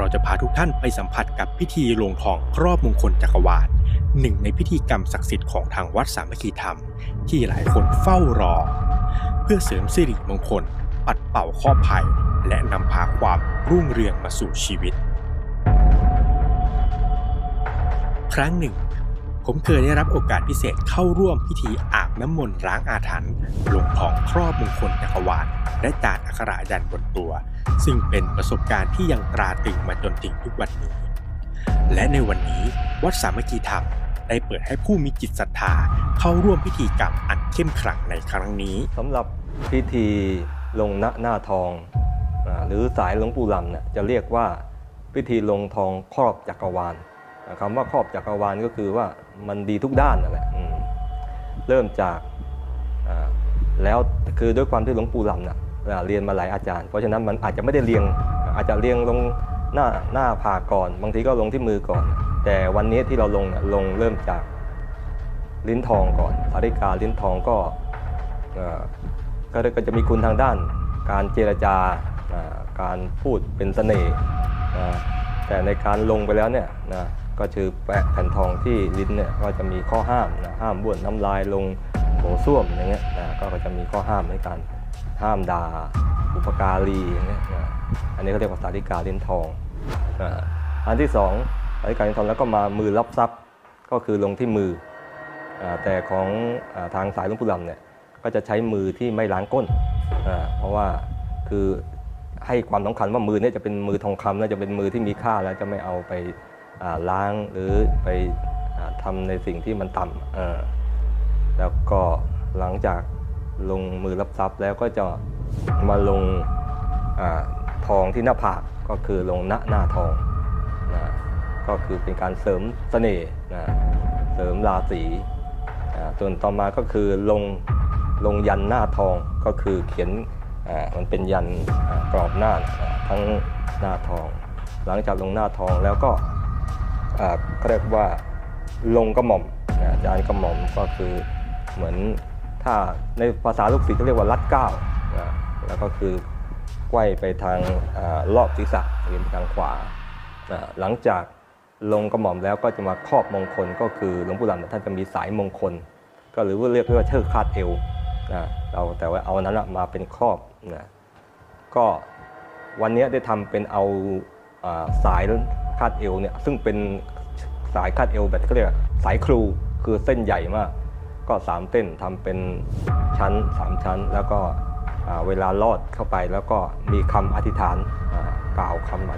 เราจะพาทุกท่านไปสัมผัสกับพิธีลงทองครอบมงคลจักรวาลหนึ่งในพิธีกรรมศักดิ์สิทธิ์ของทางวัดสามัคคีธรรม ที่หลายคนเฝ้ารอ เพื่อเสริมสิริมงคล ปัดเป่าข้อภัย และนำพาความรุ่งเรืองมาสู่ชีวิต ครั้งหนึ่ง ผมเคยได้รับโอกาสพิเศษเข้าร่วมพิธีอาบน้ำมนต์ล้างอาถรรพ์ลงทองครอบมงคลจักรวาลและจานอักขระยันบนตัว ซึ่งเป็นประสบการณ์ที่ยังตราตรึงมาจนถึงทุกวันนี้ และในวันนี้วัดสามัคคีธรรมได้เปิดให้ผู้มีจิตศรัทธาเข้าร่วมพิธีกรรมอันเข้มขลังในครั้งนี้สำหรับพิธีลงณหน้าทองอหรือสายหลวงปู่ลำเนี่ยจะเรียกว่าพิธีลงทองครอบจักรวาลอ่าคำว่าครอบจักรวาลก็คือว่ามันดีทุกด้านนั่นแหละเริ่มจากแล้วคือด้วยความที่หลวงปู่ลำเนี่ย เรียนมาหลายอาจารย์ เพราะฉะนั้นมันอาจจะไม่ได้เรียงอาจจะเรียงลงหน้าหน้าผากก่อน บางทีก็ลงที่มือก่อน แต่วันนี้ที่เราลงเนี่ยลงเริ่มจากลิ้นทองก่อนสาริกาลิ้นทองก็ก็จะมีคุณทางด้าน การเจรจาการพูดเป็นเสน่ห์นะแต่ในการลงไปแล้วเนี่ยนะก็คือแปะแผ่นทองที่ลิ้นเนี่ยก็จะมีข้อห้ามนะห้ามบ้วนน้ำลายลงโถส้วมอย่างเงี้ยนะก็จะมีข้อห้ามในการ ห้ามด่าอุปการีอย่างเงี้ยอันนี้เขาเรียกว่าสาริกาลิ้นทอง อันที่สองสาริกาลิ้นทองแล้วก็มามือรับทรัพย์ก็คือลงที่มืออแต่ของอทางสายลวงปู่ลำเนี่ยก็จะใช้มือที่ไม่ล้างก้น เพราะว่าคือให้ความสำคัญว่ามือเนี่ยจะเป็นมือทองคำและจะเป็นมือที่มีค่าแล้วจะไม่เอาไปล้างหรือไปทำาในสิ่งที่มันต่ำแล้วก็หลังจาก ลงมือรับทรัพย์แล้วก็จะมาลงอาทองที่หน้าผากก็คือลงหน้าหน้าทองนะก็คือเป็นการเสริมเสน่ห์นะเสริมราศีส่วนต่อมาก็คือลงลงยันหน้าทองก็คือเขียนมันเป็นยันกรอบหน้าทั้งหน้าทอง หลังจากลงหน้าทองแล้วก็เรียกว่าลงกระหม่อมอ่าจานกระหม่อมก็คือเหมือน ถ้าในภาษาลูกศิษย์เขาเรียกว่ารัดเก้าแล้วก็คือไขว้ไปทางรอบศีรษะหรือไปทางขวา หลังจากลงกระหม่อมแล้วก็จะมาครอบมงคลก็คือหลวงปู่หลำเนี่ยท่านจะมีสายมงคล ก็หรือว่าเรียกว่าเชือกคาดเอวนะเราแต่ว่าเอาอันนั้นมาเป็นครอบนะก็วันนี้ได้ทำเป็นเอาสายคาดเอวเนี่ยซึ่งเป็นสายคาดเอวแบบเขาเรียกสายครูคือเส้นใหญ่มาก ก็สามเส้นทำเป็นชั้นสามชั้น แล้วก็เวลาลอดเข้าไปแล้วก็มีคำอธิษฐานกล่าวคำ